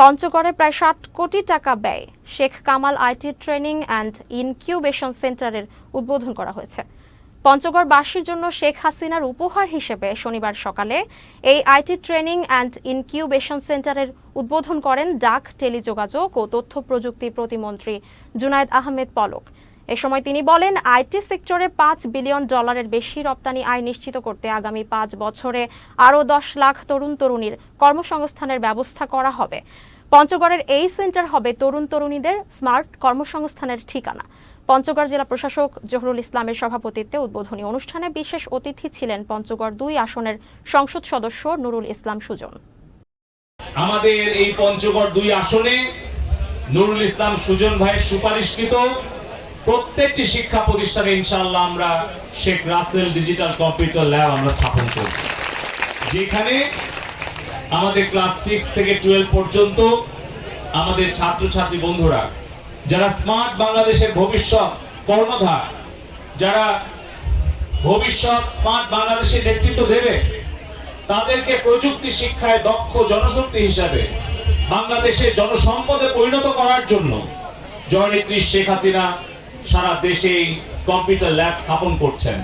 পঞ্চগড়ে প্রায় ষাট কোটি টাকা ব্যয়। Sheikh Kamal IT training and incubation সেন্টারের উদ্বোধন করা হয়েছে। পঞ্চগড়বাসীর জন্য শেখ হাসিনার উপহার হিসেবে শনিবার সকালে এই আইটি ট্রেনিং অ্যান্ড ইনকিউবেশন সেন্টারের উদ্বোধন করেন ডাক, টেলিযোগাযোগ ও তথ্য প্রযুক্তি প্রতিমন্ত্রী জুনায়দ আহমেদ পলক। এ সময় তিনি বলেন, আইটি সেক্টরে পাঁচ বিলিয়ন ডলারের বেশি রপ্তানি আয় নিশ্চিত করতে আগামী পাঁচ বছরে আরও দশ লাখ তরুণ তরুণীর কর্মসংস্থানের ব্যবস্থা করা হবে। পঞ্চগড়ের এই সেন্টার হবে তরুণ তরুণীদের স্মার্ট কর্মসংস্থানের ঠিকানা। পঞ্চগড় জেলা প্রশাসক জহুরুল ইসলামের সভাপতিত্বে উদ্বোধনী অনুষ্ঠানে বিশেষ অতিথি ছিলেন পঞ্চগড় দুই আসনের সংসদ সদস্য নুরুল ইসলাম সুজন। আমাদের এই পঞ্চগড় দুই আসনে নুরুল ইসলাম সুজন ভাইয়ের সুপারিশকৃত প্রত্যেকটি শিক্ষা প্রতিষ্ঠানে ইনশাআল্লাহ আমরা Sheikh Russel digital computer lab আমরা স্থাপন করব। যেখানে আমাদের ক্লাস সিক্স থেকে টুয়েলভ পর্যন্ত আমাদের ছাত্রছাত্রী বন্ধুরা, যারা স্মার্ট বাংলাদেশের ভবিষ্যৎ কর্ণধার, যারা ভবিষ্যৎ স্মার্ট বাংলাদেশের নেতৃত্ব দেবে, তাদেরকে প্রযুক্তি শিক্ষায় দক্ষ জনশক্তি হিসাবে বাংলাদেশের জনসম্পদে পরিণত করার জন্য জয়নেত্রী শেখ হাসিনা সারা দেশে কম্পিউটার ল্যাব স্থাপন করছেন।